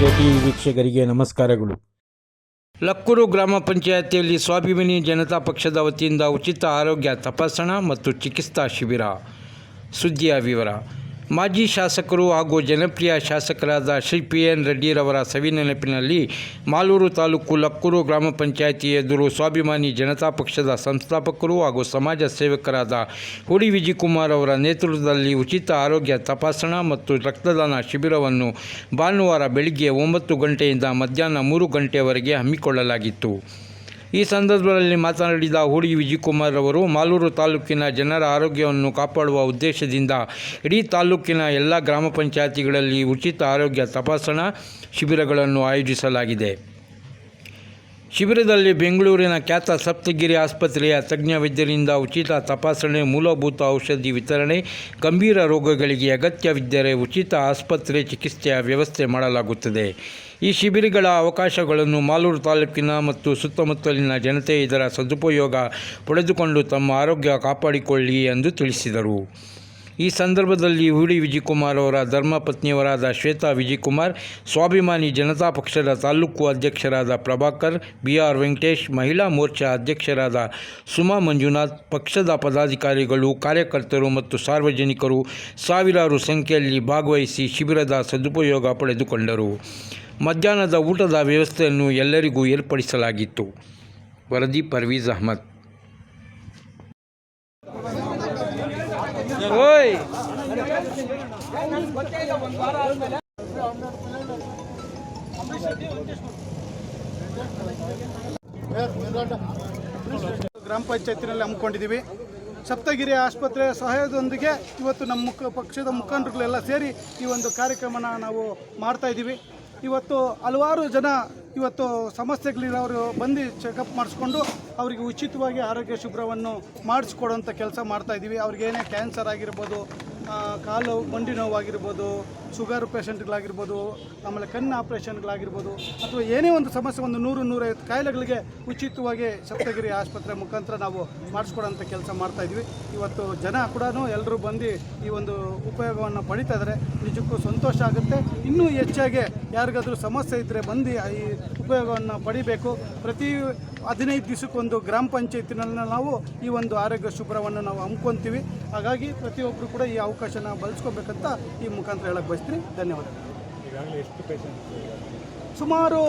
T ವೀಕ್ಷಕರಿಗೆ ನಮಸ್ಕಾರಗಳು. ಲಕ್ಕೂರು ಗ್ರಾಮ ಪಂಚಾಯತಿಯಲ್ಲಿ ಸ್ವಾಭಿಮಾನಿ ಜನತಾ ಪಕ್ಷದ ವತಿಯಿಂದ ಉಚಿತ ಆರೋಗ್ಯ ತಪಾಸಣಾ ಮತ್ತು ಚಿಕಿತ್ಸಾ ಶಿಬಿರ. ಸುದ್ದಿಯ ವಿವರ ಮಾಜಿ ಶಾಸಕರು ಹಾಗೂ ಜನಪ್ರಿಯ ಶಾಸಕರಾದ ಶ್ರೀ ಪಿ ಎನ್ ರೆಡ್ಡಿರವರ ಸವಿನೆನಪಿನಲ್ಲಿ ಮಾಲೂರು ತಾಲೂಕು ಲಕ್ಕೂರು ಗ್ರಾಮ ಪಂಚಾಯಿತಿ ಎದುರು ಸ್ವಾಭಿಮಾನಿ ಜನತಾ ಪಕ್ಷದ ಸಂಸ್ಥಾಪಕರು ಹಾಗೂ ಸಮಾಜ ಸೇವಕರಾದ ಹುಡಿ ವಿಜಯಕುಮಾರ್ ಅವರ ನೇತೃತ್ವದಲ್ಲಿ ಉಚಿತ ಆರೋಗ್ಯ ತಪಾಸಣಾ ಮತ್ತು ರಕ್ತದಾನ ಶಿಬಿರವನ್ನು ಭಾನುವಾರ ಬೆಳಿಗ್ಗೆ ಒಂಬತ್ತು ಗಂಟೆಯಿಂದ ಮಧ್ಯಾಹ್ನ ಮೂರು ಗಂಟೆಯವರೆಗೆ ಹಮ್ಮಿಕೊಳ್ಳಲಾಗಿತ್ತು. ಈ ಸಂದರ್ಭದಲ್ಲಿ ಮಾತನಾಡಿದ ಹೂಡಿ ವಿಜಯಕುಮಾರ್ ಅವರು, ಮಾಲೂರು ತಾಲೂಕಿನ ಜನರ ಆರೋಗ್ಯವನ್ನು ಕಾಪಾಡುವ ಉದ್ದೇಶದಿಂದ ಇಡೀ ತಾಲೂಕಿನ ಎಲ್ಲ ಗ್ರಾಮ ಪಂಚಾಯತಿಗಳಲ್ಲಿ ಉಚಿತ ಆರೋಗ್ಯ ತಪಾಸಣಾ ಶಿಬಿರಗಳನ್ನು ಆಯೋಜಿಸಲಾಗಿದೆ. ಶಿಬಿರದಲ್ಲಿ ಬೆಂಗಳೂರಿನ ಖ್ಯಾತ ಸಪ್ತಗಿರಿ ಆಸ್ಪತ್ರೆಯ ತಜ್ಞ ವೈದ್ಯರಿಂದ ಉಚಿತ ತಪಾಸಣೆ, ಮೂಲಭೂತ ಔಷಧಿ ವಿತರಣೆ, ಗಂಭೀರ ರೋಗಗಳಿಗೆ ಅಗತ್ಯವಿದ್ದರೆ ಉಚಿತ ಆಸ್ಪತ್ರೆ ಚಿಕಿತ್ಸೆಯ ವ್ಯವಸ್ಥೆ ಮಾಡಲಾಗುತ್ತದೆ. ಈ ಶಿಬಿರಗಳ ಅವಕಾಶಗಳನ್ನು ಮಾಲೂರು ತಾಲೂಕಿನ ಮತ್ತು ಸುತ್ತಮುತ್ತಲಿನ ಜನತೆ ಇದರ ಸದುಪಯೋಗ ಪಡೆದುಕೊಂಡು ತಮ್ಮ ಆರೋಗ್ಯ ಕಾಪಾಡಿಕೊಳ್ಳಿ ಎಂದು ತಿಳಿಸಿದರು. ಈ ಸಂದರ್ಭದಲ್ಲಿ ಹುಡಿ ವಿಜಯಕುಮಾರ್ ಅವರ ಧರ್ಮಪತ್ನಿಯವರಾದ ಶ್ವೇತಾ ವಿಜಯಕುಮಾರ್ ಸ್ವಾಭಿಮಾನಿ ಜನತಾ ಪಕ್ಷದ ತಾಲೂಕು ಅಧ್ಯಕ್ಷರಾದ ಪ್ರಭಾಕರ್ ಬಿ ಆರ್ ವೆಂಕಟೇಶ್, ಮಹಿಳಾ ಮೋರ್ಚಾ ಅಧ್ಯಕ್ಷರಾದ ಸುಮಾ ಮಂಜುನಾಥ್, ಪಕ್ಷದ ಪದಾಧಿಕಾರಿಗಳು, ಕಾರ್ಯಕರ್ತರು ಮತ್ತು ಸಾರ್ವಜನಿಕರು ಸಾವಿರಾರು ಸಂಖ್ಯೆಯಲ್ಲಿ ಭಾಗವಹಿಸಿ ಶಿಬಿರದ ಸದುಪಯೋಗ ಪಡೆದುಕೊಂಡರು. ಮಧ್ಯಾಹ್ನದ ಊಟದ ವ್ಯವಸ್ಥೆಯನ್ನು ಎಲ್ಲರಿಗೂ ಏರ್ಪಡಿಸಲಾಗಿತ್ತು. ವರದಿ ಪರ್ವೀಜ್ ಅಹಮದ್. ಗ್ರಾಮ ಪಂಚಾಯತಿನಲ್ಲಿ ಹಮ್ಮಿಕೊಂಡಿದ್ದೀವಿ. ಸಪ್ತಗಿರಿ ಆಸ್ಪತ್ರೆ ಸಹಾಯದೊಂದಿಗೆ ಇವತ್ತು ನಮ್ಮ ಮುಖ ಪಕ್ಷದ ಮುಖಂಡರುಗಳೆಲ್ಲ ಸೇರಿ ಈ ಒಂದು ಕಾರ್ಯಕ್ರಮನ ನಾವು ಮಾಡ್ತಾ ಇದ್ದೀವಿ. ಇವತ್ತು ಹಲವಾರು ಜನ ಇವತ್ತು ಸಮಸ್ಯೆಗಳಿರೋರು ಬಂದು ಚೆಕಪ್ ಮಾಡಿಸ್ಕೊಂಡು ಅವರಿಗೆ ಉಚಿತವಾಗಿ ಆರೋಗ್ಯ ಶುಭ್ರವನ್ನು ಮಾಡಿಸ್ಕೊಡೋಂಥ ಕೆಲಸ ಮಾಡ್ತಾಯಿದ್ದೀವಿ ಅವ್ರಿಗೇನೇ ಕ್ಯಾನ್ಸರ್ ಆಗಿರ್ಬೋದು ಕಾಲು ಮಂಡಿ ನೋವಾಗಿರ್ಬೋದು ಶುಗರ್ ಪೇಷಂಟ್ಗಳಾಗಿರ್ಬೋದು, ಆಮೇಲೆ ಕಣ್ಣು ಆಪ್ರೇಷನ್ಗಳಾಗಿರ್ಬೋದು, ಅಥವಾ ಏನೇ ಒಂದು ಸಮಸ್ಯೆ ಒಂದು ನೂರು, ನೂರೈವತ್ತು ಕಾಯಿಲೆಗಳಿಗೆ ಉಚಿತವಾಗಿ ಸಪ್ತಗಿರಿ ಆಸ್ಪತ್ರೆ ಮುಖಾಂತರ ನಾವು ಮಾಡಿಸ್ಕೊಡೋಂಥ ಕೆಲಸ ಮಾಡ್ತಾಯಿದ್ವಿ ಇವತ್ತು ಜನ ಕೂಡ ಎಲ್ಲರೂ ಬಂದು ಈ ಒಂದು ಉಪಯೋಗವನ್ನು ಪಡಿತಾ ಇದ್ದಾರೆ. ನಿಜಕ್ಕೂ ಸಂತೋಷ ಆಗುತ್ತೆ. ಇನ್ನೂ ಹೆಚ್ಚಾಗಿ ಯಾರಿಗಾದರೂ ಸಮಸ್ಯೆ ಇದ್ದರೆ ಬಂದು ಈ ಉಪಯೋಗವನ್ನು ಪಡಿಬೇಕು. ಪ್ರತಿ ಹದಿನೈದು ದಿವಸಕ್ಕೊಂದು ಗ್ರಾಮ ಪಂಚಾಯತಿನಲ್ಲಿ ನಾವು ಈ ಒಂದು ಆರೋಗ್ಯ ಶುಭ್ರವನ್ನು ನಾವು ಹಮ್ಕೊತೀವಿ ಹಾಗಾಗಿ ಪ್ರತಿಯೊಬ್ಬರು ಕೂಡ ಈ ಅವಕಾಶನ ಬಳಸ್ಕೊಬೇಕಂತ ಈ ಮುಖಾಂತರ ಹೇಳಕ್ಕೆ ಬಯಸ್ತೀನಿ. ಧನ್ಯವಾದ ಸುಮಾರು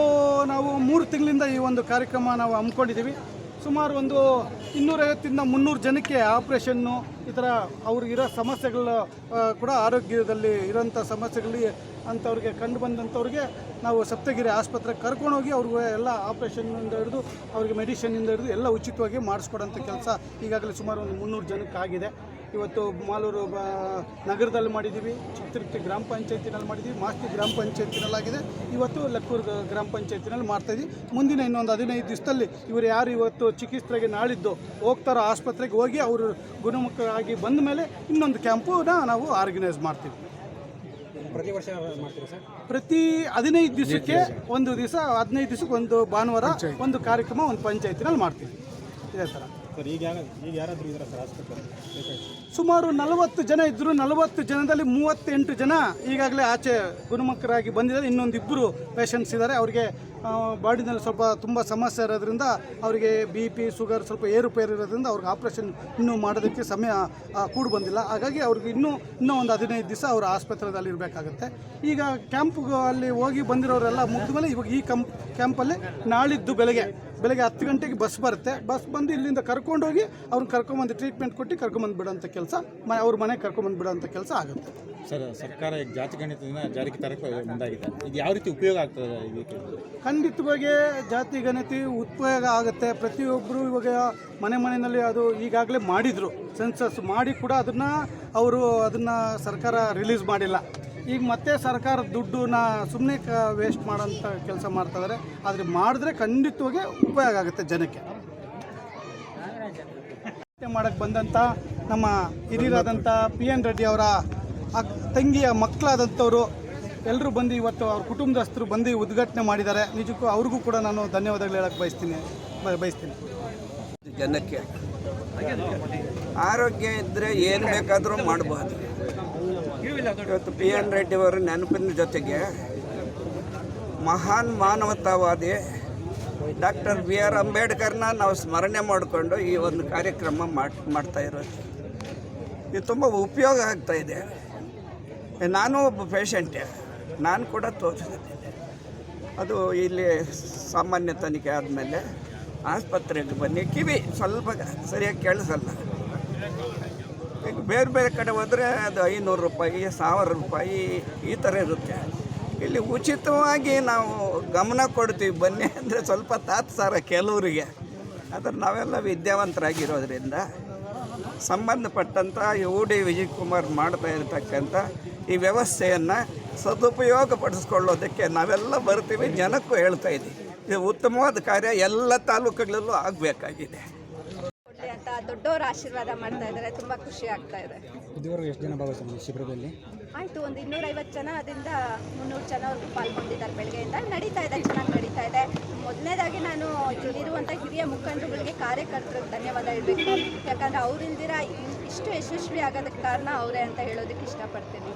ನಾವು ಮೂರು ತಿಂಗಳಿಂದ ಈ ಒಂದು ಕಾರ್ಯಕ್ರಮ ನಾವು ಹಮ್ಮಿಕೊಂಡಿದ್ದೀವಿ. ಸುಮಾರು ಒಂದು ಇನ್ನೂರೈವತ್ತಿಂದ ಮುನ್ನೂರು ಜನಕ್ಕೆ ಆಪ್ರೇಷನ್ನು ಈ ಥರ ಅವ್ರಿಗಿರೋ ಸಮಸ್ಯೆಗಳು ಕೂಡ ಆರೋಗ್ಯದಲ್ಲಿ ಇರೋಂಥ ಸಮಸ್ಯೆಗಳಿಗೆ ಅಂಥವ್ರಿಗೆ ಕಂಡು ಬಂದಂಥವ್ರಿಗೆ ನಾವು ಸಪ್ತಗಿರಿ ಆಸ್ಪತ್ರೆಗೆ ಕರ್ಕೊಂಡೋಗಿ ಅವ್ರಿಗೆ ಎಲ್ಲ ಆಪ್ರೇಷನ್ನಿಂದ ಹಿಡಿದು ಅವ್ರಿಗೆ ಮೆಡಿಷನ್ನಿಂದ ಹಿಡಿದು ಎಲ್ಲ ಉಚಿತವಾಗಿ ಮಾಡಿಸ್ಕೊಡೋಂಥ ಕೆಲಸ ಈಗಾಗಲೇ ಸುಮಾರು ಒಂದು ಮುನ್ನೂರು ಜನಕ್ಕೆ ಆಗಿದೆ ಇವತ್ತು ಮಾಲೂರು ಬ ನಗರದಲ್ಲಿ ಮಾಡಿದ್ದೀವಿ. ಚಿತ್ರಕ್ಕೆ ಗ್ರಾಮ ಪಂಚಾಯತಿನಲ್ಲಿ ಮಾಡಿದ್ದೀವಿ. ಮಾಸ್ತಿ ಗ್ರಾಮ ಪಂಚಾಯತಿನಲ್ಲಿ ಆಗಿದೆ ಇವತ್ತು ಲಕ್ಕೂರು ಗ್ರಾಮ ಪಂಚಾಯತಿನಲ್ಲಿ ಮಾಡ್ತಾಯಿದ್ವಿ ಮುಂದಿನ ಇನ್ನೊಂದು ಹದಿನೈದು ದಿವಸದಲ್ಲಿ ಇವರು ಯಾರು ಇವತ್ತು ಚಿಕಿತ್ಸೆಗೆ ನಾಳಿದ್ದು ಹೋಗ್ತಾರೋ ಆಸ್ಪತ್ರೆಗೆ ಹೋಗಿ ಅವರು ಗುಣಮುಖರಾಗಿ ಬಂದ ಮೇಲೆ ಇನ್ನೊಂದು ಕ್ಯಾಂಪನ್ನ ನಾವು ಆರ್ಗನೈಸ್ ಮಾಡ್ತೀವಿ. ಪ್ರತಿ ವರ್ಷ ಮಾಡ್ತೀವಿ ಸರ್? ಪ್ರತಿ ಹದಿನೈದು ದಿವಸಕ್ಕೆ ಒಂದು ದಿವಸ ಹದಿನೈದು ದಿವಸಕ್ಕೆ ಒಂದು ಭಾನುವಾರ ಒಂದು ಕಾರ್ಯಕ್ರಮ ಒಂದು ಪಂಚಾಯತಿನಲ್ಲಿ ಮಾಡ್ತೀವಿ. ಇದೇ ಥರ. ಸರ್ ಈಗ ಈಗ ಯಾರಾದರೂ ಇದ್ದಾರೆ ಸರ್ ಆಸ್ಪತ್ರೆ ಸುಮಾರು ನಲವತ್ತು ಜನ ಇದ್ದರು ನಲವತ್ತು ಜನದಲ್ಲಿ ಮೂವತ್ತೆಂಟು ಜನ ಈಗಾಗಲೇ ಆಚೆ ಗುಣಮುಖರಾಗಿ ಬಂದಿದ್ದಾರೆ. ಇನ್ನೊಂದಿಬ್ಬರು ಪೇಷಂಟ್ಸ್ ಇದ್ದಾರೆ. ಅವರಿಗೆ ಬಾಡಿನಲ್ಲಿ ಸ್ವಲ್ಪ ತುಂಬ ಸಮಸ್ಯೆ ಇರೋದ್ರಿಂದ ಅವರಿಗೆ ಬಿ ಪಿ ಶುಗರ್ ಸ್ವಲ್ಪ ಏರುಪೇರು ಇರೋದ್ರಿಂದ ಅವ್ರಿಗೆ ಆಪ್ರೇಷನ್ ಇನ್ನೂ ಮಾಡೋದಕ್ಕೆ ಸಮಯ ಕೂಡ ಬಂದಿಲ್ಲ. ಹಾಗಾಗಿ ಅವ್ರಿಗೆ ಇನ್ನೂ ಇನ್ನೂ ಒಂದು ಹದಿನೈದು ದಿವಸ ಅವರು ಆಸ್ಪತ್ರೆಯಲ್ಲಿ ಇರಬೇಕಾಗುತ್ತೆ. ಈಗ ಕ್ಯಾಂಪ್ಗೆ ಅಲ್ಲಿ ಹೋಗಿ ಬಂದಿರೋರೆಲ್ಲ ಮುಗಿದ ಮೇಲೆ ಇವಾಗ ಈ ಕಂಪ್ ಕ್ಯಾಂಪಲ್ಲಿ ನಾಳಿದ್ದು ಬೆಳಗ್ಗೆ ಬೆಳಗ್ಗೆ ಹತ್ತು ಗಂಟೆಗೆ ಬಸ್ ಬರುತ್ತೆ. ಬಸ್ ಬಂದು ಇಲ್ಲಿಂದ ಕರ್ಕೊಂಡೋಗಿ ಅವ್ರನ್ನ ಕರ್ಕೊಂಬಂದು ಟ್ರೀಟ್ಮೆಂಟ್ ಕೊಟ್ಟು ಕರ್ಕೊಂಬಂದು ಬಿಡೋಂಥ ಕೆಲಸ, ಮ, ಅವ್ರ ಮನೆಗೆ ಕರ್ಕೊಂಬಂದು ಬಿಡೋಂಥ ಕೆಲಸ ಆಗುತ್ತೆ. ಸರ್, ಸರ್ಕಾರ ಜಾತಿ ಗಣಿತದಿಂದ ಜಾರಿಗೆ ತರಕ್ಕೆ ಮುಂದಾಗಿದೆ. ಇದು ಯಾವ ರೀತಿ ಉಪಯೋಗ ಆಗ್ತದೆ? ಇದಕ್ಕೆ? ಖಂಡಿತವಾಗಿ ಜಾತಿ ಗಣತಿ ಉಪಯೋಗ ಆಗುತ್ತೆ. ಪ್ರತಿಯೊಬ್ಬರು ಇವಾಗ ಮನೆ ಮನೆಯಲ್ಲಿ ಅದು ಈಗಾಗಲೇ ಮಾಡಿದರು. ಸೆನ್ಸಸ್ ಮಾಡಿ ಕೂಡ ಅದನ್ನು ಅವರು ಅದನ್ನು ಸರ್ಕಾರ ರಿಲೀಸ್ ಮಾಡಿಲ್ಲ. ಈಗ ಮತ್ತೆ ಸರ್ಕಾರ ದುಡ್ಡನ್ನ ಸುಮ್ಮನೆ ಕ ವೇಸ್ಟ್ ಮಾಡೋಂಥ ಕೆಲಸ ಮಾಡ್ತಾಯಿದ್ದಾರೆ ಆದರೆ ಮಾಡಿದ್ರೆ ಖಂಡಿತವಾಗಿ ಉಪಯೋಗ ಆಗುತ್ತೆ ಜನಕ್ಕೆ. ಮಾಡೋಕ್ಕೆ ಬಂದಂಥ ನಮ್ಮ ಹಿರಿಯರಾದಂಥ ಪಿ ಎನ್ ರೆಡ್ಡಿ ಅವರ ತಂಗಿಯ ಮಕ್ಕಳಾದಂಥವರು ಎಲ್ಲರೂ ಬಂದು ಇವತ್ತು ಅವ್ರ ಕುಟುಂಬದಸ್ಥರು ಬಂದು ಉದ್ಘಾಟನೆ ಮಾಡಿದ್ದಾರೆ. ನಿಜಕ್ಕೂ ಅವ್ರಿಗೂ ಕೂಡ ನಾನು ಧನ್ಯವಾದಗಳು ಹೇಳಕ್ಕೆ ಬಯಸ್ತೀನಿ. ಬಯಸ್ತೀನಿ. ಜನಕ್ಕೆ ಆರೋಗ್ಯ ಇದ್ದರೆ ಏನು ಬೇಕಾದರೂ ಮಾಡಬಹುದು ಇವತ್ತು ಪಿ ಎನ್ ರೆಡ್ಡಿ ಅವರ ನೆನಪಿನ ಜೊತೆಗೆ ಮಹಾನ್ ಮಾನವತಾವಾದಿ ಡಾಕ್ಟರ್ ಬಿ ಆರ್ ಅಂಬೇಡ್ಕರ್ನ ನಾವು ಸ್ಮರಣೆ ಮಾಡಿಕೊಂಡು ಈ ಒಂದು ಕಾರ್ಯಕ್ರಮ ಮಾಡ್ ಮಾಡ್ತಾ ಇರೋದು. ಇದು ತುಂಬ ಉಪಯೋಗ ಆಗ್ತಾಯಿದೆ ನಾನು ಒಬ್ಬ ಪೇಷಂಟೇ ನಾನು ಕೂಡ ತೋರಿಸಿದ್ದೀನಿ. ಅದು ಇಲ್ಲಿ ಸಾಮಾನ್ಯ ತನಿಖೆ ಆದಮೇಲೆ ಆಸ್ಪತ್ರೆಗೆ ಬನ್ನಿ. ಕಿವಿ ಸ್ವಲ್ಪ ಸರಿಯಾಗಿ ಕೇಳಿಸಲ್ಲ. ಈಗ ಬೇರೆ ಬೇರೆ ಕಡೆ ಹೋದರೆ ಅದು ಐನೂರು ರೂಪಾಯಿ, ಸಾವಿರ ರೂಪಾಯಿ ಈ ಥರ ಇರುತ್ತೆ. ಇಲ್ಲಿ ಉಚಿತವಾಗಿ ನಾವು ಗಮನ ಕೊಡ್ತೀವಿ, ಬನ್ನಿ ಅಂದರೆ ಸ್ವಲ್ಪ ತಾತ್ಸಾರ ಕೆಲವರಿಗೆ. ಆದರೆ ನಾವೆಲ್ಲ ವಿದ್ಯಾವಂತರಾಗಿರೋದ್ರಿಂದ ಸಂಬಂಧಪಟ್ಟಂಥ ಯು ಡಿ ವಿಜಯಕುಮಾರ್ ಮಾಡ್ತಾ ಇರತಕ್ಕಂಥ ಈ ವ್ಯವಸ್ಥೆಯನ್ನು ಸದುಪಯೋಗ ಪಡಿಸ್ಕೊಳ್ಳೋದಕ್ಕೆ ನಾವೆಲ್ಲ ಬರ್ತೀವಿ ಜನಕ್ಕೂ ಹೇಳ್ತಾ ಇದ್ದೀವಿ. ಇದು ಉತ್ತಮವಾದ ಕಾರ್ಯ ಎಲ್ಲ ತಾಲೂಕುಗಳಲ್ಲೂ ಆಗಬೇಕಾಗಿದೆ. ಅಂತ ದೊಡ್ಡವರ ಆಶೀರ್ವಾದ ಮಾಡ್ತಾ ಇದ್ದಾರೆ ತುಂಬ ಖುಷಿ ಆಗ್ತಾ ಇದೆ. ಇದುವರೆಗೂ ಎಷ್ಟು ಜನ ಭಾಗವಹಿಸಿದ್ರು ಶಿಬಿರದಲ್ಲಿ? ಆಯಿತು ಒಂದು ಇನ್ನೂರೈವತ್ತು ಜನದಿಂದ ಮುನ್ನೂರು ಜನವರೆಗೂ ಪಾಲ್ಗೊಂಡಿದ್ದಾರೆ ಬೆಳಗ್ಗೆಯಿಂದ. ನಡೀತಾ ಇದೆ ಚೆನ್ನಾಗಿ ನಡೀತಾ ಇದೆ. ಮೊದಲನೇದಾಗಿ ನಾನು ಇಲ್ಲಿರುವಂಥ ಹಿರಿಯ ಮುಖಂಡರುಗಳಿಗೆ ಕಾರ್ಯಕರ್ತರಿಗೆ ಧನ್ಯವಾದ ಹೇಳಬೇಕು. ಯಾಕಂದರೆ ಅವರಿಲ್ದಿರ ಇಷ್ಟು ಯಶಸ್ವಿ ಆಗೋದಕ್ಕೆ ಕಾರಣ ಅವರೇ ಅಂತ ಹೇಳೋದಕ್ಕೆ ಇಷ್ಟಪಡ್ತೀನಿ.